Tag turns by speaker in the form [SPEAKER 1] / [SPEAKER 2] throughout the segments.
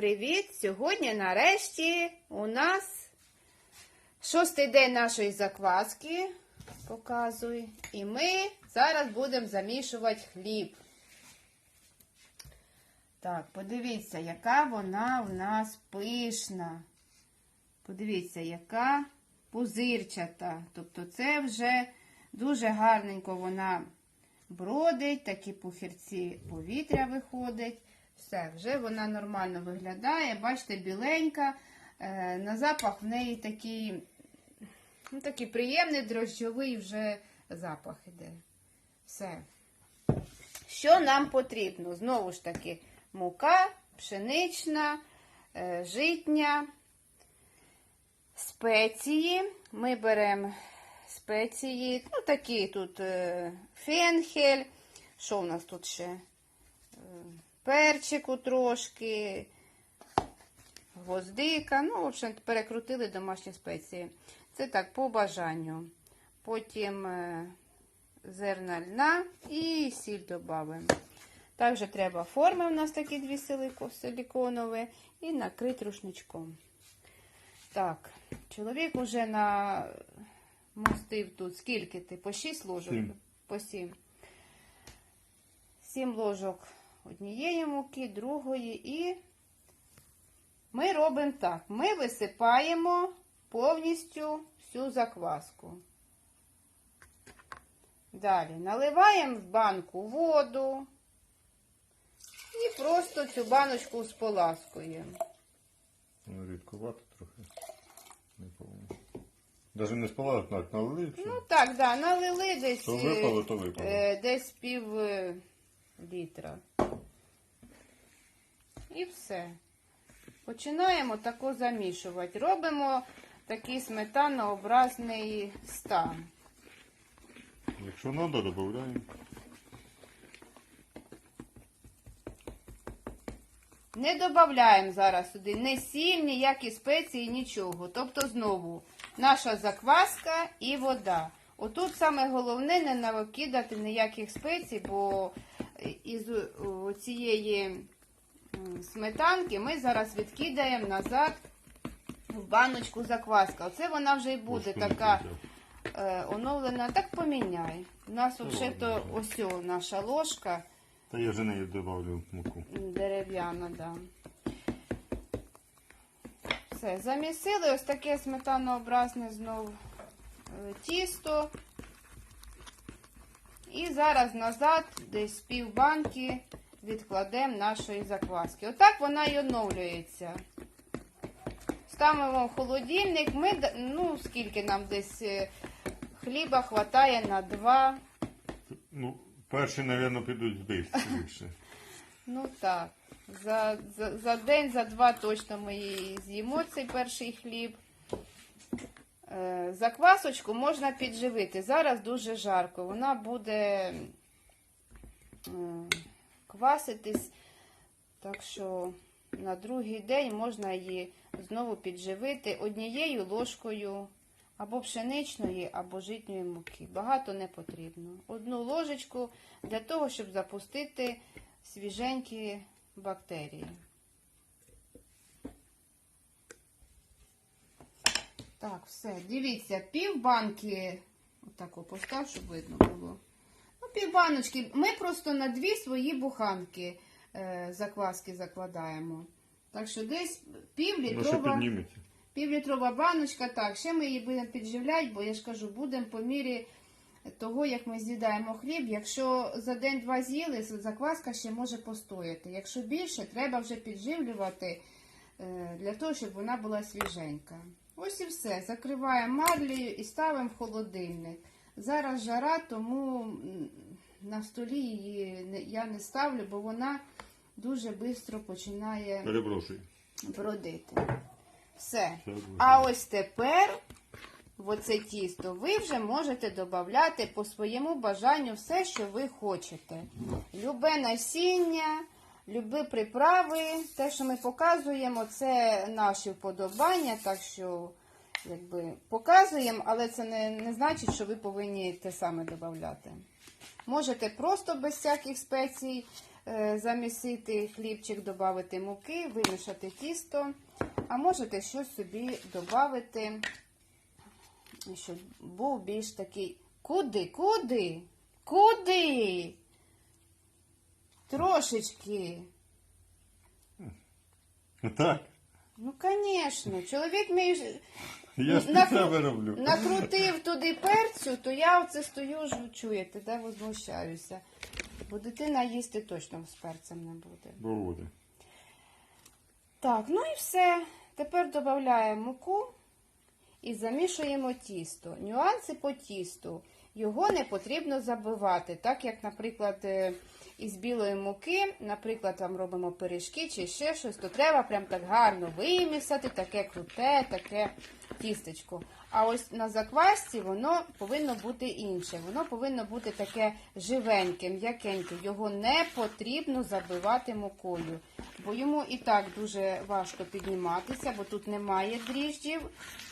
[SPEAKER 1] привіт! Сьогодні нарешті у нас шостий день нашої закваски. Показую. І ми зараз будемо замішувати хліб. Так, подивіться, яка вона у нас пишна. Подивіться, яка пузирчата. Тобто це вже дуже гарненько вона бродить, такі пухірці повітря виходить. Все, вже вона нормально виглядає. Бачите, біленька. Е, на запах в неї такий, ну, такий приємний дрожджовий вже запах іде. Все. Що нам потрібно? Знову ж таки, мука, пшенична, е, житня, спеції. Ми беремо спеції, ну такі тут е, фенхель. Що в нас тут ще? Перчику трошки, гвоздика. Ну, в общем, перекрутили домашні спеції. Це так, по бажанню. Потім е, зерна льна і сіль додаємо. Також треба форми, у нас такі дві силико- силіконові, і накрити рушничком. Так, чоловік уже на мостив тут. Скільки ти? По 6 ложок?
[SPEAKER 2] Сім.
[SPEAKER 1] По 7. 7 ложок однієї муки, другої і ми робимо так. Ми висипаємо повністю всю закваску. Далі наливаємо в банку воду і просто цю баночку споласкуємо.
[SPEAKER 2] Ну, рідкувато трохи. Не повинно. Даже не спала, так налили, все.
[SPEAKER 1] Ну так, да, налили десь,
[SPEAKER 2] То випало, то випало.
[SPEAKER 1] е, десь пів е, літра. І все. Починаємо тако замішувати. Робимо такий сметанообразний стан.
[SPEAKER 2] Якщо треба, додаємо.
[SPEAKER 1] Не додаємо зараз сюди ні сіль, ніякі спеції, нічого. Тобто знову наша закваска і вода. Отут саме головне не накидати ніяких спецій, бо цієї сметанки ми зараз відкидаємо назад в баночку закваска. Оце вона вже й буде така е, оновлена. Так поміняй. У нас
[SPEAKER 2] Ну,
[SPEAKER 1] взагалі то ось о, наша ложка.
[SPEAKER 2] Та я вже нею додавлю муку.
[SPEAKER 1] Дерев'яна, да. Все, замісили ось таке сметанообразне знов е, тісто. І зараз назад, десь пів банки, відкладемо нашої закваски. Отак вона і оновлюється. Ставимо в холодильник. Ми, ну, скільки нам десь е, хліба хватає на два.
[SPEAKER 2] Ну, перші, мабуть, підуть більше.
[SPEAKER 1] Ну так. За, за, за день, за два точно ми її з'їмо цей перший хліб. Е, заквасочку можна підживити. Зараз дуже жарко. Вона буде кваситись. Так що на другий день можна її знову підживити однією ложкою або пшеничної, або житньої муки. Багато не потрібно. Одну ложечку для того, щоб запустити свіженькі бактерії. Так, все, дивіться, пів банки, отако постав, щоб видно було. Ну, пів баночки. Ми просто на дві свої буханки е, закваски закладаємо. Так що десь пів
[SPEAKER 2] що
[SPEAKER 1] літрова,
[SPEAKER 2] підніметься.
[SPEAKER 1] півлітрова баночка. Так, ще ми її будемо підживляти, бо я ж кажу, будемо по мірі того, як ми з'їдаємо хліб. Якщо за день-два з'їли, закваска ще може постояти. Якщо більше, треба вже підживлювати е, для того, щоб вона була свіженька. Ось і все. Закриваємо марлею і ставимо в холодильник. Зараз жара, тому на столі її я не ставлю, бо вона дуже швидко починає
[SPEAKER 2] Перепрошую.
[SPEAKER 1] бродити. Все. А ось тепер в оце тісто ви вже можете додати по своєму бажанню все, що ви хочете. Любе насіння, любі приправи. Те, що ми показуємо, це наші вподобання, так що якби показуємо, але це не, не значить, що ви повинні те саме додати. Можете просто без всяких спецій е, замісити хлібчик, додати муки, вимішати тісто, а можете щось собі додати, щоб був більш такий. Куди? Куди? Куди? Трошечки.
[SPEAKER 2] Так.
[SPEAKER 1] Ну, звісно, чоловік мій
[SPEAKER 2] Я ж
[SPEAKER 1] накру-
[SPEAKER 2] під себе роблю.
[SPEAKER 1] накрутив туди перцю, то я оце стою, ж чуєте, де возмущаюся. Бо дитина їсти точно з перцем не буде.
[SPEAKER 2] Буде.
[SPEAKER 1] Так, ну і все. Тепер додаємо муку і замішуємо тісто. Нюанси по тісту. Його не потрібно забивати, так як, наприклад, е, із білої муки, наприклад, там робимо пиріжки чи ще щось, то треба прям так гарно вимісати, таке круте, таке тістечко. А ось на заквасці воно повинно бути інше. Воно повинно бути таке живеньке, м'якеньке. Його не потрібно забивати мукою, бо йому і так дуже важко підніматися, бо тут немає дріжджів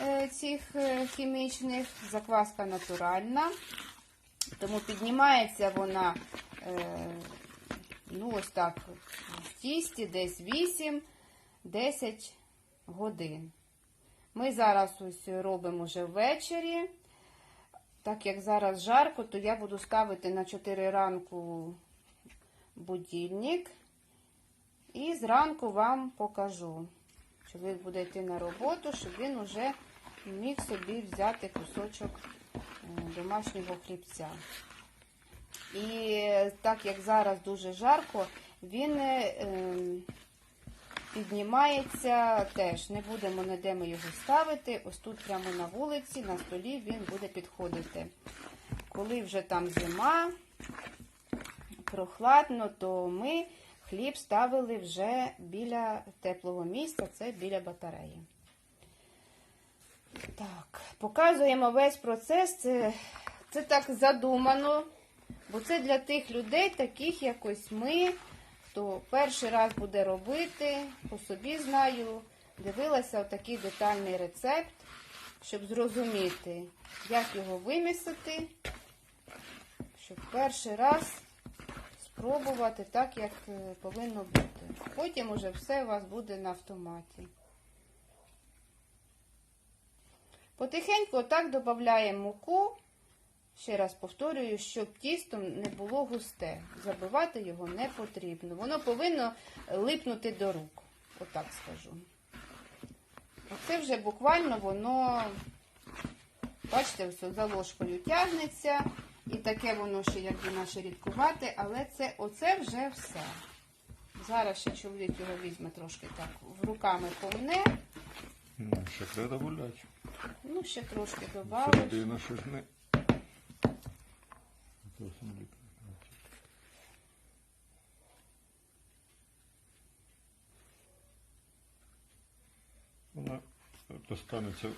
[SPEAKER 1] е, цих е, хімічних. Закваска натуральна. Тому піднімається вона ну ось так в тісті десь 8-10 годин. Ми зараз ось робимо вже ввечері. Так як зараз жарко, то я буду ставити на 4 ранку будильник. І зранку вам покажу. Чоловік буде йти на роботу, щоб він уже міг собі взяти кусочок е, домашнього хлібця. І так як зараз дуже жарко, він е, ем, піднімається теж. Не будемо ніде ми його ставити. Ось тут прямо на вулиці, на столі він буде підходити. Коли вже там зима, прохладно, то ми хліб ставили вже біля теплого місця, це біля батареї. Так, показуємо весь процес. Це, це так задумано, бо це для тих людей, таких як ось ми, хто перший раз буде робити, по собі знаю, дивилася отакий детальний рецепт, щоб зрозуміти, як його вимісити, щоб перший раз спробувати так, як е, повинно бути. Потім уже все у вас буде на автоматі. Потихеньку отак додаємо муку. Ще раз повторюю, щоб тісто не було густе. Забивати його не потрібно. Воно повинно липнути до рук. Отак скажу. Оце вже буквально воно, бачите, ось за ложкою тягнеться. І таке воно ще якби наше рідкувате, але це оце вже все. Зараз ще чоловік його візьме трошки так в руками повне.
[SPEAKER 2] Ну, ще треба гуляти.
[SPEAKER 1] Ну, ще трошки добавиш.
[SPEAKER 2] Середина ще ж не. Зовсім ліпо. Вона достанеться.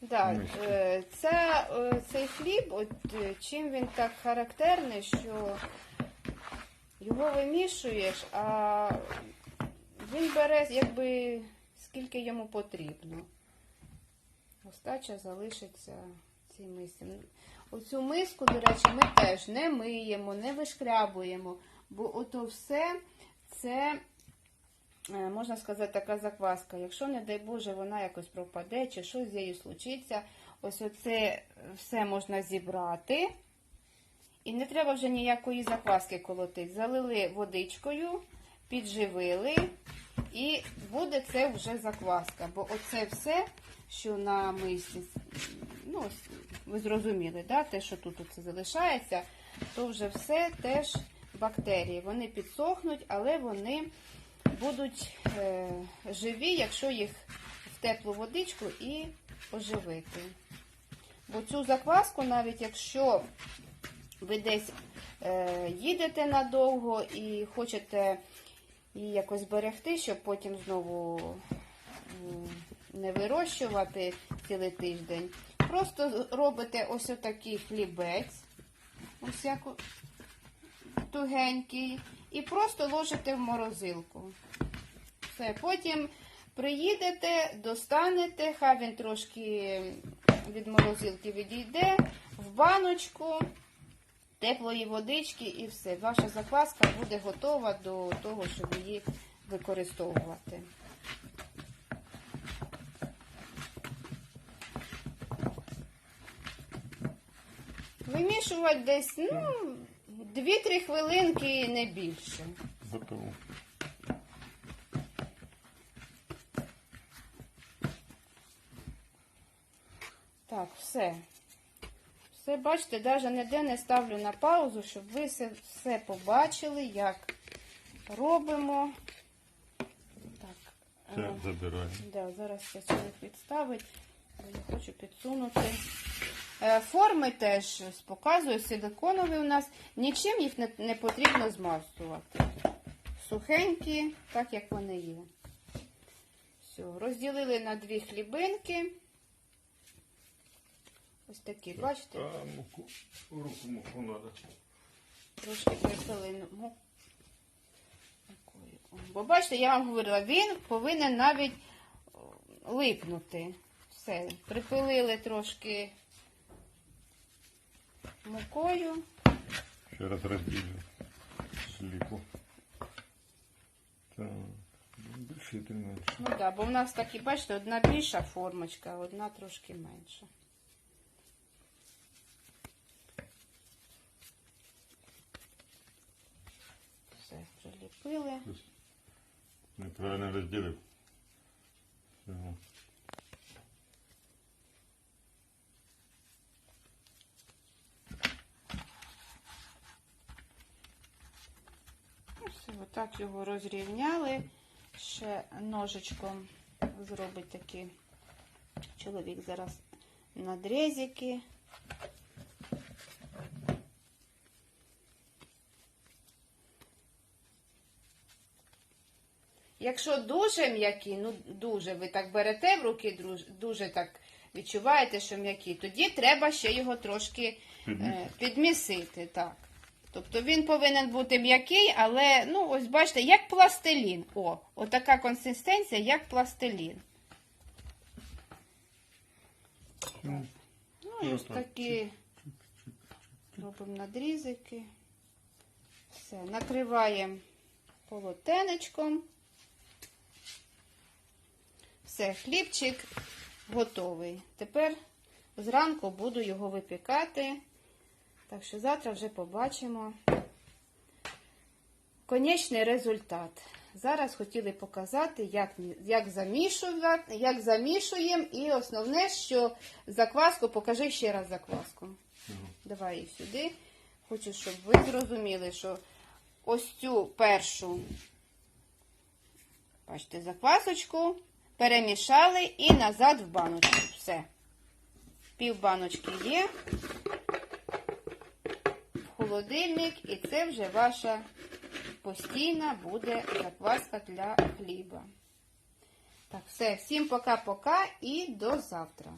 [SPEAKER 1] Да,
[SPEAKER 2] Миски.
[SPEAKER 1] е, це, е, цей хліб, от е, чим він так характерний, що його вимішуєш, а він бере якби скільки йому потрібно. Остача залишиться цій мисці. Оцю миску, до речі, ми теж не миємо, не вишкрябуємо, бо ото все це можна сказати, така закваска. Якщо, не дай Боже, вона якось пропаде чи щось з нею случиться, ось оце все можна зібрати. І не треба вже ніякої закваски колотити. Залили водичкою, підживили, і буде це вже закваска. Бо оце все, що на мисці, ну, ви зрозуміли, да? те, що тут оце залишається, то вже все теж бактерії. Вони підсохнуть, але вони будуть е, живі, якщо їх в теплу водичку і оживити. Бо цю закваску, навіть якщо ви десь е, їдете надовго і хочете її якось зберегти, щоб потім знову не вирощувати цілий тиждень, просто робите ось отакий хлібець, ось як тугенький, і просто ложите в морозилку. Все, потім приїдете, достанете, хай він трошки від морозилки відійде, в баночку теплої водички і все. Ваша закваска буде готова до того, щоб її використовувати. Вимішувати десь ну, 2-3 хвилинки і не більше.
[SPEAKER 2] Готово.
[SPEAKER 1] Так, все. Все, бачите, навіть ніде не ставлю на паузу, щоб ви все, все побачили, як робимо. Так,
[SPEAKER 2] Це забираємо.
[SPEAKER 1] да, зараз я сюди підставить. бо Я хочу підсунути. Е, Форми теж показую, силиконові у нас. Нічим їх не, не потрібно змастувати. Сухенькі, так як вони є. Все, розділили на дві хлібинки. Ось такі, бачите?
[SPEAKER 2] А муку, руку муку треба.
[SPEAKER 1] Трошки припили. О, Бо бачите, я вам говорила, він повинен навіть липнути. Все, припилили трошки мукою.
[SPEAKER 2] Ще раз розділю сліпу. Так, більше ти менше.
[SPEAKER 1] Ну так, да, бо в нас такі, бачите, одна більша формочка, а одна трошки менша. Все, приліпили.
[SPEAKER 2] Щось Неправильно розділив. Всього.
[SPEAKER 1] Отак його розрівняли. Ще ножичком зробить такий чоловік зараз надрізики. Якщо дуже м'які, ну дуже ви так берете в руки, дуже так відчуваєте, що м'які, тоді треба ще його трошки е, підмісити. Так. Тобто він повинен бути м'який, але ну ось бачите, як пластилін. О, отака консистенція, як пластилін.
[SPEAKER 2] Ну,
[SPEAKER 1] Ну і ось
[SPEAKER 2] Отак,
[SPEAKER 1] такі робимо надрізики. Все, накриваємо полотенечком. Все, хлібчик готовий. Тепер зранку буду його випікати. Так що завтра вже побачимо конечний результат. Зараз хотіли показати, як, як, замішувати, як замішуємо. І основне, що закваску, покажи ще раз закваску. Давай її сюди. Хочу, щоб ви зрозуміли, що ось цю першу, бачите, заквасочку перемішали і назад в баночку. Все. Пів баночки є. Холодильник, і це вже ваша постійна буде закваска для хліба. Так, все, всім пока-пока і до завтра.